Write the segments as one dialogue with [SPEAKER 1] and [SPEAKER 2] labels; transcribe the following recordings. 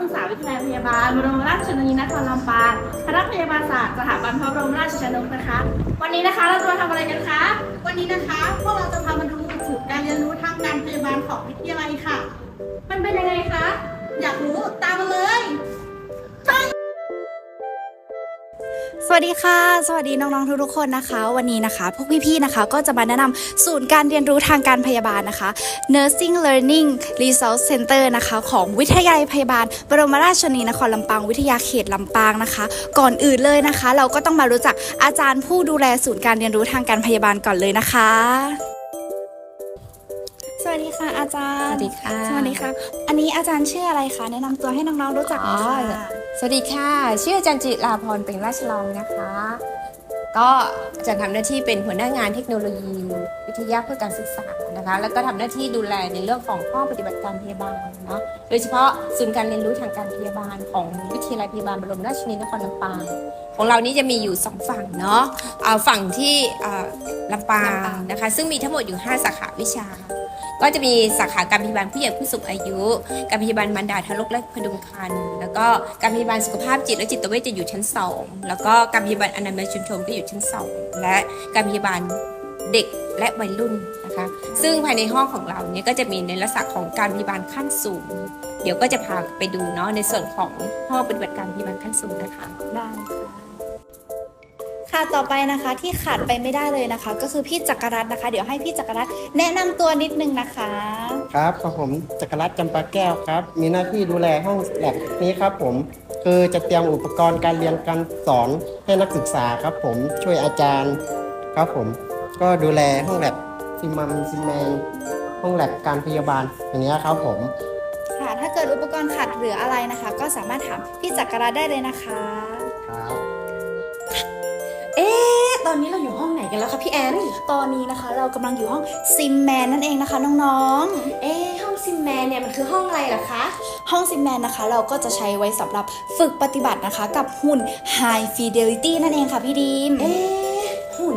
[SPEAKER 1] ศึกษาวิทยาลัยพยาบาลบรมราชชนนีนครลำปางคณะพยาบาลศาสตร์สถาบันพระบรมราชชนกนะคะ วันนี้นะคะเราจะมาทำอะไรกันคะ
[SPEAKER 2] วันนี้นะคะพวกเราจะพามาดูหลักสูตรการเรียนรู้ทางการพยาบาลของวิทยาลัยค่ะ
[SPEAKER 1] มันเป็นยังไงคะ
[SPEAKER 2] อยากรู้
[SPEAKER 3] สวัสดีค่ะ สวัสดีน้องๆทุกๆคนนะคะ วันนี้นะคะ พวกพี่ๆนะคะ ก็จะมาแนะนำศูนย์การเรียนรู้ทางการพยาบาลนะคะ Nursing Learning Resource Center นะคะ ของวิทยาลัยพยาบาล บรมราชชนนีนครลำปางวิทยาเขตลำปางนะคะ ก่อนอื่นเลยนะคะ เราก็ต้องมารู้จักอาจารย์ผู้ดูแลศูนย์การเรียนรู้ทางการพยาบาลก่อนเลยนะคะ สวัสดีค่ะอาจารย์
[SPEAKER 4] สวัสดีค่ะ
[SPEAKER 3] สวัสดีค่ะ อันนี้อาจารย์ชื่ออะไรคะแนะนำตัวให้น้องๆรู้จักหน่อย
[SPEAKER 4] อ๋
[SPEAKER 3] ค่ะ
[SPEAKER 4] อ สวัสดีค่ะ ชื่ออาจารย์จิราพรเปล่งราชรองนะคะ ก็อาจารย์ทำหน้าที่เป็นหัวหน้างานเทคโนโลยีวิทยาเพื่อการศึกษานะคะ แล้วก็ทำหน้าที่ดูแลในเรื่องของห้องปฏิบัติการพยาบาลเนาะโดยเฉพาะศูนย์การเรียนรู้ทางการพยาบาลของวิทยาลัยพยาบาลบรมราชชนนีนครลำปางของเรานี้จะมีอยู่ 2 ฝั่งเนาะเอาฝั่งที่เอ่อลำปางนะคะ ซึ่งมีทั้งหมดอยู่ 5 สาขาวิชา ก็จะมีสาขาการพยาบาลผู้ใหญ่ผู้สูงอายุ การพยาบาลมารดาทารกและพดุงครรภ์แล้วก็การพยาบาลสุขภาพจิตและจิตเวชจะอยู่ชั้น 2 แล้วก็การพยาบาลอนามัยชุมชนก็อยู่ชั้น 2 และการพยาบาลเด็กและวัยรุ่นนะคะ ซึ่งภายในห้องของเราเนี่ยก็จะมีในลักษณะของการพยาบาลขั้นสูง เดี๋ยวก็จะพาไปดูเนาะในส่วนของห้องปฏิบัติการพยาบาลขั้นสูงนะคะ
[SPEAKER 3] ได้ค่ะ ค่ะต่อไปนะคะที่ขาดไปไม่ได้เลยนะคะ ก็คือพี่จักรรัตน์นะคะ เดี๋ยวให้พี่จักรรัตน์แนะนำตัวนิดนึงนะคะ
[SPEAKER 5] ครับกับผมจักรรัตน์จำปาแก้วครับ มีหน้าที่ดูแลห้องแลบนี้ครับผม คือจะเตรียมอุปกรณ์การเรียนการสอนให้นักศึกษาครับผมช่วยอาจารย์ครับผม ก็ดูแลห้องแลบซิมัมซิแมนห้องแลบการพยาบาลอย่างเงี้ยครับผม
[SPEAKER 3] ค่ะ ถ้าเกิดอุปกรณ์ขาดเหลืออะไรนะคะ ก็สามารถถามพี่จักรรัตน์ได้เลยนะคะ
[SPEAKER 5] ครับ
[SPEAKER 4] เอ๊ะ ตอนนี้เราอยู่ห้องไหนกันแล้วคะพี่แอน
[SPEAKER 3] ตอนนี้นะคะ เรากำลังอยู่ห้องซิมแมนนั่นเองนะคะน้อง
[SPEAKER 4] เอ๊ะห้องซิมแมนเนี่ยมันคือห้องอะไรเหรอคะ
[SPEAKER 3] ๆห้องซิมแมนนะคะ เราก็จะใช้ไว้สำหรับฝึกปฏิบัตินะคะ กับหุ่น High Fidelity นั่นเองค่ะพี่ดีม
[SPEAKER 4] เอ๊ะหุ่น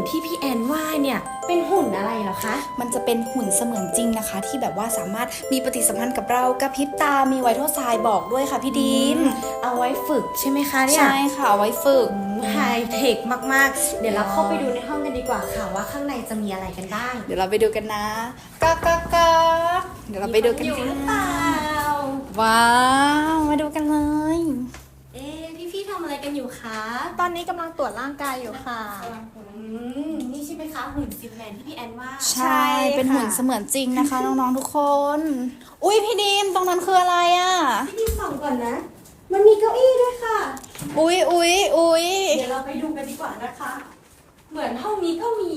[SPEAKER 4] ที่พี่แอนว่าเนี่ยเป็นหุ่นอะไรเหรอคะ
[SPEAKER 3] มันจะเป็นหุ่นเสมือนจริงนะคะ ที่แบบว่าสามารถมีปฏิสัมพันธ์กับเรากระพริบตา มีไวท์โทไซด์บอกด้วยค่ะพี่ดีม
[SPEAKER 4] เอาไว้ฝึกใช่ไหมคะเนี่ย
[SPEAKER 3] ใช่ค่ะเอาไว้ฝึก
[SPEAKER 4] ไฮเทคมากๆ เดี๋ยวเราเข้าไปดูในห้องกันดีกว่าค่ะว่าข้างในจะมีอะไรกันบ้าง
[SPEAKER 3] เดี๋ยวเราไปดูกันนะก็ก็ก็เดี๋ยวเราไปดูกัน
[SPEAKER 4] อยู่หรือเปล่า
[SPEAKER 3] ว้าว มาดูกันเลย
[SPEAKER 4] เอ๊ะพี่ๆทำอะไรกันอยู่คะ
[SPEAKER 2] ตอนนี้กำลังตรวจร่างกายอยู่ค่ะ
[SPEAKER 4] อื มนี่ใช่ไหมคะหุ่นซิมแมนที่พี่แอนว่า
[SPEAKER 3] ใช่เป็นหุ่นเสมือนจริงนะคะ น้องๆทุกคน อุ้ยพี่ดีมตรงนั้นคืออะไรอะ
[SPEAKER 4] พี่ส่องก่อนนะ มันมีเก้าอี้ด้วยค่ะ
[SPEAKER 3] อุ้ยอุ้ยอุ้ย
[SPEAKER 4] เดี๋ยวเราไปดูกันดีกว่านะคะ เหมือนห้องนี้ก็มี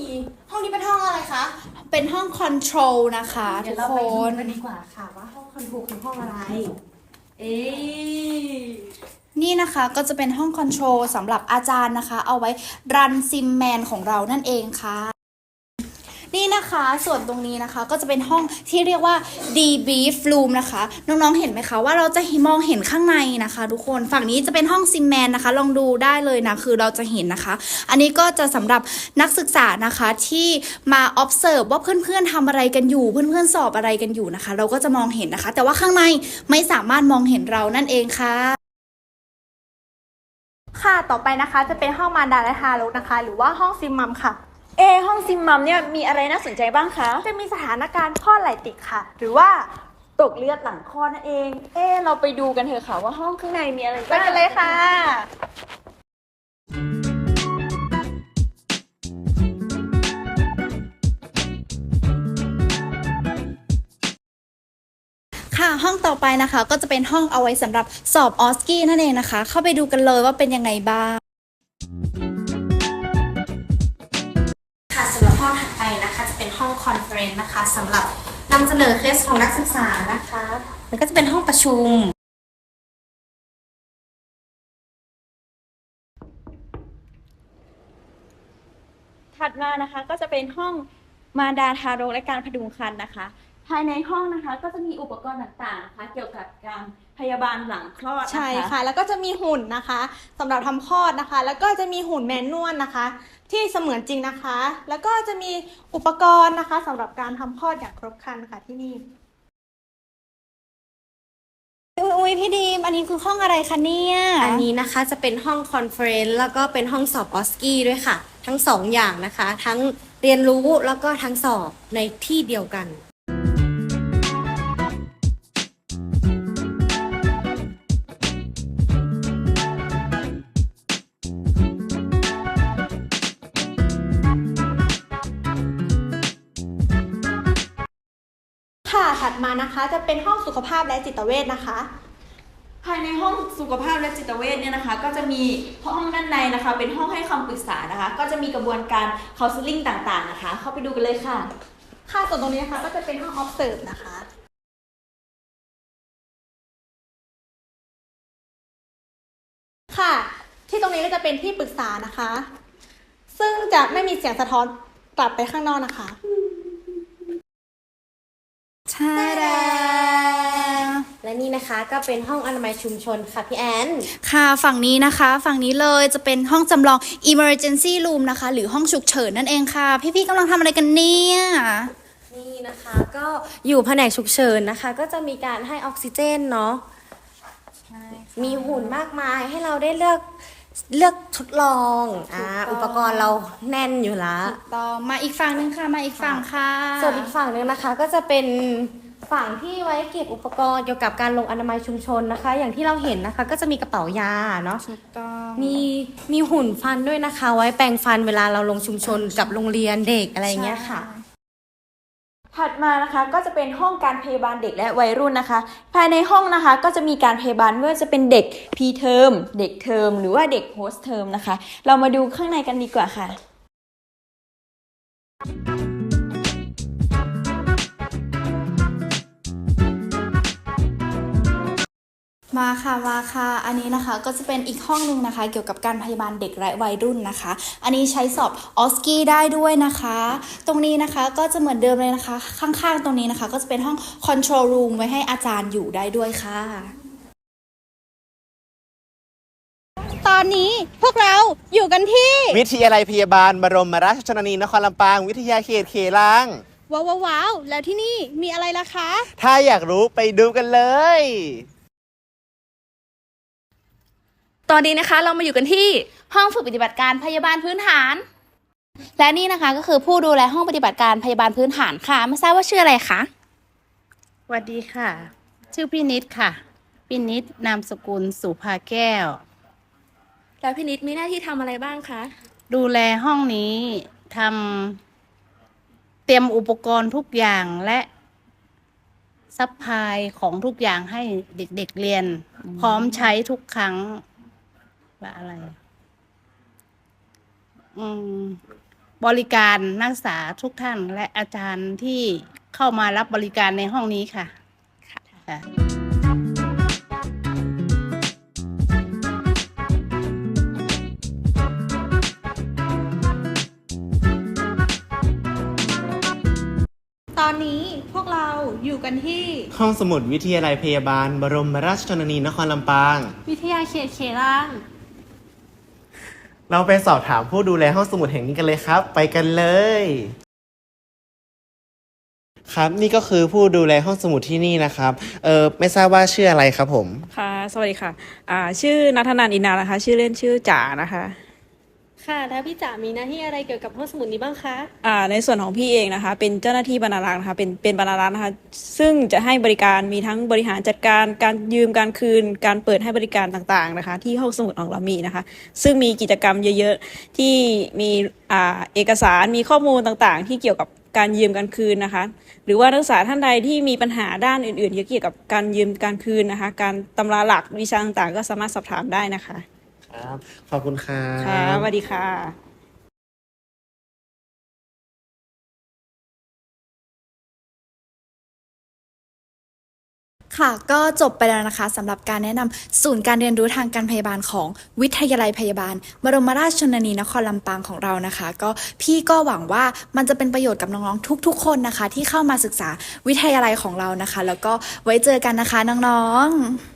[SPEAKER 4] ห้องนี้เป็นห้องอะไรคะ
[SPEAKER 3] เป็นห้องคอนโทรลนะคะ
[SPEAKER 4] เดี๋
[SPEAKER 3] ทุ
[SPEAKER 4] ยว
[SPEAKER 3] ก
[SPEAKER 4] เรา
[SPEAKER 3] ค
[SPEAKER 4] ไปดู
[SPEAKER 3] น
[SPEAKER 4] กันดีกว่าค่ะว่าห้องคอนโทรลคือห้องอะไร เอ๊ะ
[SPEAKER 3] นี่นะคะก็จะเป็นห้องคอนโทรลสำหรับอาจารย์นะคะ เอาไว้รันซิมแมนของเรานั่นเองค่ะ นี่นะคะส่วนตรงนี้นะคะก็จะเป็นห้องที่เรียกว่า debrief room นะคะ น้องๆเห็นไหมคะว่าเราจะมองเห็นข้างในนะคะ ทุกคนฝั่งนี้จะเป็นห้องซิมแมนนะคะ ลองดูได้เลยนะคือเราจะเห็นนะคะ อันนี้ก็จะสำหรับนักศึกษานะคะที่มา observe ว่าเพื่อนๆทำอะไรกันอยู่ เพื่อนๆสอบอะไรกันอยู่นะคะ เราก็จะมองเห็นนะคะ แต่ว่าข้างในไม่สามารถมองเห็นเรานั่นเองค่ะ
[SPEAKER 1] ค่ะ ต่อไปนะคะ จะเป็นห้องมารดาและทารกนะคะ หรือว่าห้องซิมมัมค่ะ
[SPEAKER 6] เอห้องซิมมัมเนี่ยมีอะไรน่าสนใจบ้างคะ
[SPEAKER 1] จะมีสถานการณ์ข้อไหลติดค่ะ หรือว่า
[SPEAKER 6] ตกเลือดหลังคลอดนั่นเอง เอเราไปดูกันเถอะค่ะว่าห้องข้างในมีอะไร
[SPEAKER 1] ไปกันเลยค่ะ
[SPEAKER 3] ต่อไปนะคะ ก็จะเป็นห้องเอาไว้สำหรับสอบออสกี้นั่นเองนะคะ เข้าไปดูกันเลยว่าเป็นยังไงบ้าง
[SPEAKER 4] ค่ะสำหรับห้องถัดไปนะคะ จะเป็นห้องคอนเฟรนซ์นะคะสำหรับนำเสนอเคสของนักศึกษานะคะแล้วก็จะเป็นห้องประชุม
[SPEAKER 6] ถัดมานะคะก็จะเป็นห้องมารดาทารกและการพดุงครรภ์นะคะ ภายในห้องนะคะ ก็จะมีอุปกรณ์ต่างๆนะคะเกี่ยวกับการพยาบาลหลังคลอดน
[SPEAKER 2] ใช่ค่ะ แล้วก็จะมีหุ่นนะคะสำหรับทำคลอดนะคะ แล้วก็จะมีหุ่นแมนนวลนะคะ ที่เสมือนจริงนะคะ แล้วก็จะมีอุปกรณ์นะคะสำหรับการทำคลอดอย่างครบครันค่ะที่นี่
[SPEAKER 6] อุ้ยพี่
[SPEAKER 3] พี่ดีมอันนี้คือห้องอะไรคะเนี่ย
[SPEAKER 4] อันนี้นะคะจะเป็นห้องคอนเฟรนซ์แล้วก็เป็นห้องสอบบอสกี้ด้วยค่ะ ทั้งสองอย่างนะคะ ทั้งเรียนรู้แล้วก็ทั้งสอบในที่เดียวกัน
[SPEAKER 2] นะคะ จะเป็นห้องสุขภาพและจิตเวชนะคะ
[SPEAKER 6] ภายในห้องสุขภาพและจิตเวชเนี่ยนะคะ ก็จะมีห้องด้านในนะคะ เป็นห้องให้คำปรึกษานะคะ ก็จะมีกระบวนการ counseling ต่างๆนะคะ เข้าไปดูกันเลยค่ะ
[SPEAKER 2] ค่ะส่วนตรงนี้นะคะก็จะเป็นห้อง observe นะคะค่ะ ที่ตรงนี้ก็จะเป็นที่ปรึกษานะคะ ซึ่งจะไม่มีเสียงสะท้อนกลับไปข้างนอกนะคะ
[SPEAKER 3] ใช่แล้ว
[SPEAKER 4] และนี่นะคะก็เป็นห้องอนามัยชุมชนค่ะพี่แอน
[SPEAKER 3] ค่ะฝั่งนี้นะคะ ฝั่งนี้เลยจะเป็นห้องจำลอง emergency room นะคะ หรือห้องฉุกเฉินนั่นเองค่ะ พี่ๆกำลังทำอะไรกันเนี่ย
[SPEAKER 4] นี่นะคะก็อยู่แผนกฉุกเฉินนะคะ ก็จะมีการให้ออกซิเจนเนาะมีหุ่นมากมายให้เราได้เลือก เลือกทดลองอ่าอุปกรณ์เราแน่นอยู่ละ
[SPEAKER 3] ต่อมาอีกฝั่งหนึงค่ะ มาอีกฝั่งค่ะ
[SPEAKER 4] ส่วนอีกฝั่งหนึงนะคะ ก็จะเป็นฝั่งที่ไว้เก็บอุปกรณ์เกี่ยวกับการลงอนามัยชุมชนนะคะ อย่างที่เราเห็นนะคะ ก็จะมีกระเป๋ายาเนาะ
[SPEAKER 3] ถูกต้อง
[SPEAKER 4] มีมีหุ่นฟันด้วยนะคะ ไว้แปรงฟันเวลาเราลงชุมชนกับโรงเรียนเด็กอะไรอย่างเงี้ยค่ะ
[SPEAKER 6] ถัดมานะคะก็จะเป็นห้องการพยาบาลเด็กและวัยรุ่นนะคะ ภายในห้องนะคะก็จะมีการพยาบาลไม่ว่าจะเป็นเด็กพีเทอมเด็กเทอมหรือว่าเด็กโฮสเทอมนะคะ เรามาดูข้างในกันดีกว่าค่ะ
[SPEAKER 3] มาค่ะมาค่ะอันนี้นะคะก็จะเป็นอีกห้องหนึ่งนะคะ เกี่ยวกับการพยาบาลเด็กและวัยรุ่นนะคะ อันนี้ใช้สอบออสกี้ได้ด้วยนะคะ ตรงนี้นะคะก็จะเหมือนเดิมเลยนะคะ ข้างๆตรงนี้นะคะ ก็จะเป็นห้อง control room ไว้ให้อาจารย์อยู่ได้ด้วยค่ะ
[SPEAKER 2] ตอนนี้พวกเราอยู่กันที่
[SPEAKER 7] วิทยาลัยพยาบาลบรมราชชนนีนครลำปาง วิทยาเขตเขลัง
[SPEAKER 2] ว้าวว้าวว้าวแล้วที่นี่มีอะไรล่ะคะ
[SPEAKER 7] ถ้าอยากรู้ไปดูกันเลย
[SPEAKER 8] ตอนนี้นะคะเรามาอยู่กันที่ห้องฝึกปฏิบัติการพยาบาลพื้นฐาน และนี่นะคะก็คือผู้ดูแลห้องปฏิบัติการพยาบาลพื้นฐานค่ะ ไม่ทราบว่าชื่ออะไรคะ
[SPEAKER 9] สวัสดีค่ะ ชื่อพี่นิดค่ะ พี่นิดนามสกุลสุภาแก้ว
[SPEAKER 8] แล้วพี่นิดมีหน้าที่ทำอะไรบ้างคะ
[SPEAKER 9] ดูแลห้องนี้ทำเตรียมอุปกรณ์ทุกอย่างและซัพพลายของทุกอย่างให้เด็กๆเรียน พร้อมใช้ทุกครั้ง ว่าอะไร อืม บริการนักศึกษาทุกท่านและอาจารย์ที่เข้ามารับบริการในห้องนี้ค่ะค่ะ
[SPEAKER 2] ตอนนี้พวกเราอยู่กันที่
[SPEAKER 7] ห้องสมุดวิทยาลัยพยาบาล บรมราชชนนีนครลำปาง
[SPEAKER 2] วิทยาเขตเขล่าง
[SPEAKER 7] เราไปสอบถามผู้ดูแลห้องสมุดแห่งนี้กันเลยครับ ไปกันเลย ครับนี่ก็คือผู้ดูแลห้องสมุดที่นี่นะครับ เออไม่ทราบว่าชื่ออะไรครับผม
[SPEAKER 10] ค่ะ สวัสดีค่ะ อ่า ชื่อนัทนันอินนานะคะ ชื่อเล่นชื่อจ๋านะคะ
[SPEAKER 2] ค่ะ แล้วพี่จ๋ามีหน้าที่อะไรเกี่ยวกับห้องสมุดนี้บ้างคะ
[SPEAKER 10] อ่าในส่วนของพี่เองนะคะ เป็นเจ้าหน้าที่บรรณารักษ์นะคะเป็นเป็นบรรณารักษ์นะคะ ซึ่งจะให้บริการมีทั้งบริหารจัดการการยืมการคืน การเปิดให้บริการต่างๆนะคะ ที่ห้องสมุดของเรามีนะคะ ซึ่งมีกิจกรรมเยอะๆที่มีอ่าเอกสารมีข้อมูลต่างๆ ที่เกี่ยวกับการยืมการคืนนะคะ หรือว่านักศึกษาท่านใดที่มีปัญหาด้านอื่นๆเกี่ยวกับการยืมการคืนนะคะ การตำราหลักวิชาต่างๆ ก็สามารถสอบถามได้นะคะ
[SPEAKER 7] ครับ ขอบคุณครับ
[SPEAKER 10] ค่ะสวัสดีค่ะ
[SPEAKER 3] ค่ะก็จบไปแล้วนะคะสำหรับการแนะนำศูนย์การเรียนรู้ทางการพยาบาลของวิทยาลัยพยาบาล บรมราชชนนีนครลำปางของเรานะคะ ก็พี่ก็หวังว่ามันจะเป็นประโยชน์กับน้องๆทุก ๆ คนนะคะ ที่เข้ามาศึกษาวิทยาลัยของเรานะคะ แล้วก็ไว้เจอกันนะคะน้องๆ